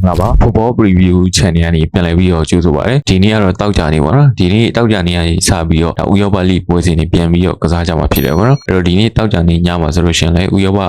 ္ဂလာပါ Football Preview Channel ကနေပြန်လည်ပြီးတော့ကြိုဆိုပါရစေဒီနေ့ကတော့တောက်ကြနေပါတော့ဒီနေ့တောက်ကြနေကနေစပြီးတော့ဥရောပလိပွဲစဉ်တွေပြန်ပြီးတော့ကစားကြမှာဖြစ်တယ်ပေါ့နော်အဲ့တော့ဒီနေ့တောက်ကြနေညမှာဆိုလို့ရှိရင်လည်းဥရောပ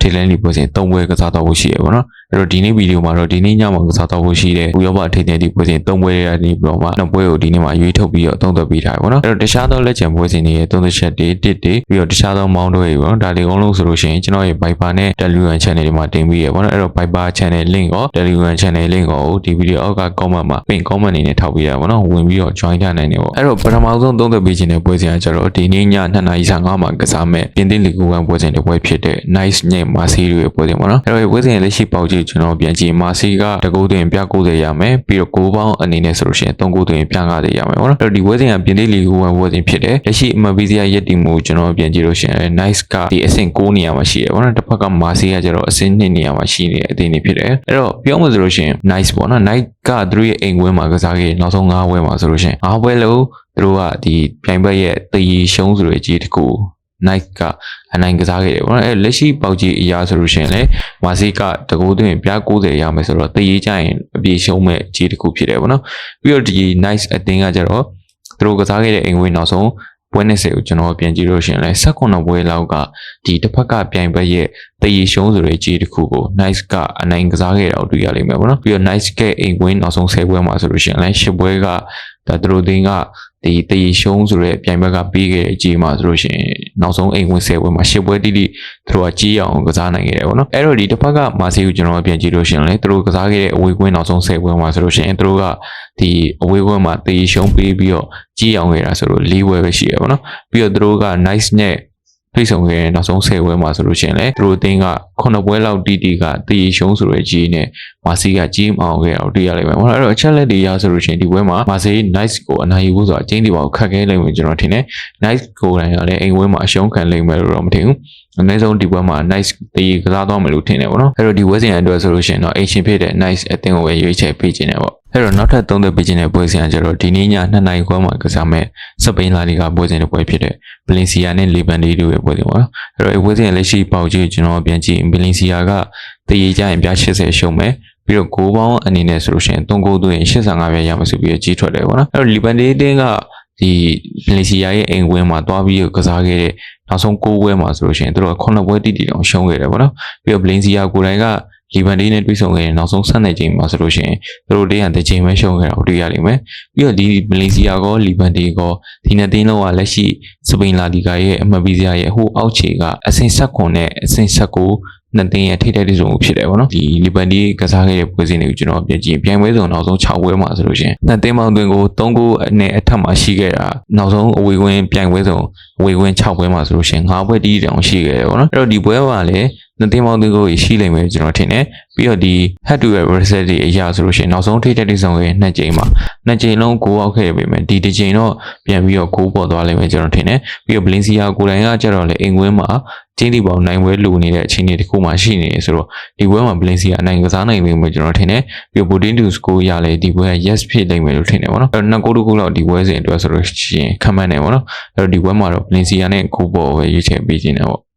ထေလန်လီပွဲစဉ်၃ပွဲကစားတော့ဖို့ရှိရပေါ့နော်အဲ့တော့ဒီနေ့ဗီဒီယိုမှာတော့ဒီနေ့ညမှာကစားတော့ဖို့ရှိတဲ့ဥရောပထေလန်လီပွဲစဉ်၃ပွဲရနေပြီးတော့မှနှစ်ပွဲကိုဒီနေ့မှာရွေးထုတ်ပြီးတော့သုံးသပ်ပေးထားတယ်ပေါ့နော်အဲ့တော့တခြားသောလက်ချံပွဲစဉ်တွေရဲ့သုံးသပ်ချက်တွေတစ်တွေပြီးတော့တခြားသောမောင်းတွေပေါ့နော်ဒါတွေအကုန်လုံးဆိုလို့ရှိရင်ကျွန်တော်ရဲ့ Viber နဲ့ Telegram Channel တွေမှာတင်ပြီးရပေါ့နော်အဲ့တော့ Viber Channel link ရော Telegram Channel link ကိုဒီဗီဒီယိုအောက်က comment မှာ pin comment အနေနဲ့ထောက်ပေးရပါတော့ဝင်ပြီးတော့ join ကြနိုင်တယ်ပေါ့အဲ့တော့ပထမဆုံးသုံးသပ်ပေးခြင်းတဲ့ပွဲစဉ်ကကျတော့ဒီနေ့ည2:55မှာကစားမဲ့ပြင်သစ်လီဂို1ပွဲစဉ်တစ်ပွဲဖြစ်တဲ့ Nice ညမာစီတွေပွဲစဉ်ပေါ့နော်အဲ့တော့ပွဲစဉ်လက်ရှိပေါက်ကြည့်ကျွန်တော်ပြန်ကြည့်မာစီကတကူသွင်းပြ90ရမယ်ပြီးတော့6ပေါင်းအနေနဲ့ဆိုလို့ရှိရင်3ကူသွင်းပြ90ရမယ်ပေါ့နော်အဲ့တော့ဒီပွဲစဉ်ကပြင်သစ်လီဂို1ပွဲစဉ်ဖြစ်တယ်လက်ရှိအမဘီစီယာရက်တီမှုကျွန်တော်ပြန်ကြည့်လို့ရှိရင် Nice ကဒီအဆင့်9နေရာမှာရှိတယ်ပေါ့နော်တစ်ဖက်ကမာစီကကျတော့အဆင့်2နေရာမှာရှိနေတဲ့အသင်းတွေဖြစ်တယ်အဲ့တော့ပြောမှဆိုလို့ရှိရင် Nice ပေါ့နော် Nice ကသူတို့ရဲ့အိမ်ဝင်းမှာကစားခဲ့နောက်ဆုံး9ပွဲမှာဆိုလို့ရှိရင်9ပွဲလုံးသူတို့ကဒီပြိုင်ဘက်ရဲ့တည်ရှုံးဆိုတဲ့အကြီးတစ်ခု Night ကအနိုင်ကစားခဲ့တယ်ပေါ့နော်အဲလက်ရှိပေါက်ကြီးအရာဆိုလို့ရှိရင်လည်းမာစီကတကူသွင်းပြား90ရမယ်ဆိုတော့တည်ကြရင်အပြေရှုံးမဲ့အကြီးတစ်ခုဖြစ်တယ်ပေါ့နော်ပြီးတော့ဒီ Nice အတင်းကကျတော့သူတို့ကစားခဲ့တဲ့အိမ်ဝင်းနောက်ဆုံးပွဲ20ကိုကျွန်တော်ပြန်ကြည့်လို့ရှိရင်လည်း16ပွဲလောက်ကဒီတစ်ဖက်ကပြိုင်ဘက်ရဲ့တည်ရှုံးဆိုတဲ့ကြီးတစ်ခုကို Nice ကအနိုင်ကစားခဲ့တာကိုတွေ့ရလိမ့်မယ်ပေါ့နော်ပြီးတော့ Nice ကအိမ်ဝင်းနောက်ဆုံး10ပွဲမှာဆိုလို့ရှိရင်လည်း10ပွဲကဒါသူတို့တင်းကဒီတည်ရှုံးဆိုတဲ့ပြိုင်ဘက်ကပြီးခဲ့တဲ့အကြီးမှာဆိုလို့ရှိရင် နောက်ဆုံးအိမ်ဝင်10ပွဲမှာ10ပွဲတိတိသူတို့ကကြီးအောင်ကစားနိုင်ခဲ့တယ်ပေါ့နော်အဲ့တော့ဒီတစ်ဖက်ကမာစီကိုကျွန်တော်ပြန်ကြည့်လို့ရှိရင်လည်းသူတို့ကစားခဲ့တဲ့အဝေးကွင်းနောက်ဆုံး10ပွဲမှာဆိုလို့ရှိရင်သူတို့ကဒီအဝေးကွင်းမှာတည်ရှုံးပေးပြီးတော့ကြီးအောင်ခဲ့တာဆိုတော့၄ပွဲပဲရှိရပေါ့နော်ပြီးတော့သူတို့က nice နဲ့ ဖိတ်ဆောင်ခဲ့တဲ့နောက်ဆုံး10ပွဲမှာဆိုလို့ရှိရင်လည်းသူတို့အသင်းက9ပွဲလောက်တီတီကတည်ရှုံးဆိုတဲ့ကြီးနဲ့မာစီကကြီးမအောင်ခဲ့အောင်တွေ့ရလိမ့်မယ်။ဟောအဲ့တော့အချက်လက်တွေရဆိုလို့ရှိရင်ဒီပွဲမှာမာစီ nice ကိုအနိုင်ယူဖို့ဆိုတာအကျဉ်းဒီပါကိုခတ်ခဲလိမ့်မယ်ကျွန်တော်ထင်တယ်။ nice ကိုတိုင်းကလည်းအိမ်ဝဲမှာအရှုံးခံလိမ့်မယ်လို့တော့မထင်ဘူး။အနည်းဆုံးဒီပွဲမှာ nice တည်ကစားသွားမယ်လို့ထင်တယ်ပေါ့နော်။အဲ့တော့ဒီပွဲစဉ်အတွက်ဆိုလို့ရှိရင်တော့ ancient ဖြစ်တဲ့ nice အသင်းကိုပဲရွေးချယ်ပေးခြင်းတယ်ပေါ့။ အဲ့တော့နောက်ထပ်သုံးသက်ပေးခြင်းတဲ့ပွဲစဉ်ကကျတော့ဒီနေ့ည2နာရီခွဲမှာကစားမဲ့စပိန်လာလီဂါပွဲစဉ်တစ်ပွဲဖြစ်တဲ့ဗလင်စီယာနဲ့လီဗန်ဒီတို့ရဲ့ပွဲစဉ်ပေါ့နော်။အဲ့တော့ဒီပွဲစဉ်လက်ရှိပေါက်ကြီးကျွန်တော်ပြန်ကြည့်ဗလင်စီယာကတည်ကြရင်ပြ80ရှုံးမယ်။ပြီးတော့6ပေါင်းအနေနဲ့ဆိုလို့ရှိရင်3ဂိုးသွင်း85ပြရမှာဆိုပြီးကြီးထွက်တယ်ပေါ့နော်အဲ့တော့လီဗန်ဒီတင်းကဒီဗလီစီယာရဲ့အိမ်ဝင်းမှာတွားပြီးကစားခဲ့တဲ့နောက်ဆုံး6ပွဲမှာဆိုလို့ရှိရင်သူတို့က9ပွဲတိတိတောင်ရှုံးခဲ့တယ်ပေါ့နော်ပြီးတော့ဗလင်စီယာကိုယ်တိုင်က လီဗန်ဒီနဲ့တွေ့ဆုံခဲ့တဲ့နောက်ဆုံးဆက်နေချိန်မှာဆိုလို့ရှိရင်သူတို့တင်းရတဲ့ချိန်ပဲရှုံးခဲ့တာကိုတွေ့ရလိမ့်မယ်ပြီးတော့ဒီဗလင်စီယာကောလီဗန်ဒီကောဒီနှစ်တင်းလုံးကလက်ရှိစပိန်လာဒီဂါရဲ့အမှတ်ပေးစရာရဲ့ဟိုအောက်ခြေကအဆင့်16နဲ့အဆင့်19နှစ်သိန်းရဲ့ထိတဲ့တိစုံဖြစ်တယ်ပေါ့နော်ဒီလီဘန်ဒီကစားခဲ့တဲ့ပွဲစဉ်တွေကိုကျွန်တော်ပြင်ကြည့်ပြိုင်ပွဲစုံနောက်ဆုံး6ပွဲမှာဆိုလို့ရှိရင်နှစ်သိန်းပေါင်းတွင်ကို3ဂိုးနဲ့အထက်မှာရှိခဲ့တာနောက်ဆုံးအဝေးကွင်းပြိုင်ပွဲစုံအဝေးကွင်း6ပွဲမှာဆိုလို့ရှိရင်9ပွဲတီးတောင်ရှိခဲ့တယ်ပေါ့နော်အဲ့တော့ဒီပွဲမှာလည်း နှစ်သိန်းပေါင်းတွင်ကိုရှိလိမ့်မယ်ကျွန်တော်ထင်တယ်ပြီးတော့ဒီ head to head result တွေအရာဆိုလို့ရှိရင်နောက်ဆုံးထိတဲ့တိစုံရဲ့နှစ်ကြိမ်မှာနှစ်ကြိမ်လုံး6အောက်ခဲ့ပြီမယ်ဒီတစ်ကြိမ်တော့ပြန်ပြီးတော့6ပေါ်သွားလိမ့်မယ်ကျွန်တော်ထင်တယ်ပြီးတော့ Valencia ကိုယ်တိုင်ကကြတော့လေအိမ်ကွင်းမှာကျင်းဒီပေါင်နိုင်ပွဲလူနေတဲ့အခြေအနေတစ်ခုမှရှိနေတယ်ဆိုတော့ဒီပွဲမှာ Valencia အနိုင်ကစားနိုင်လိမ့်မယ်ကျွန်တော်ထင်တယ်ပြီးတော့ Botin to score ရလေဒီပွဲက yes ဖြစ်လိမ့်မယ်လို့ထင်တယ်ပေါ့နော်အဲ့တော့နှစ်ဂိုးတစ်ခုလောက်ဒီပွဲစဉ်အတွက်ဆိုလို့ရှိရင်ခံမှန်းနေပေါ့နော်အဲ့တော့ဒီပွဲမှာတော့ Valencia နဲ့ကိုပေါ်ပဲရွေးချယ်ပေးခြင်းတယ်ပေါ့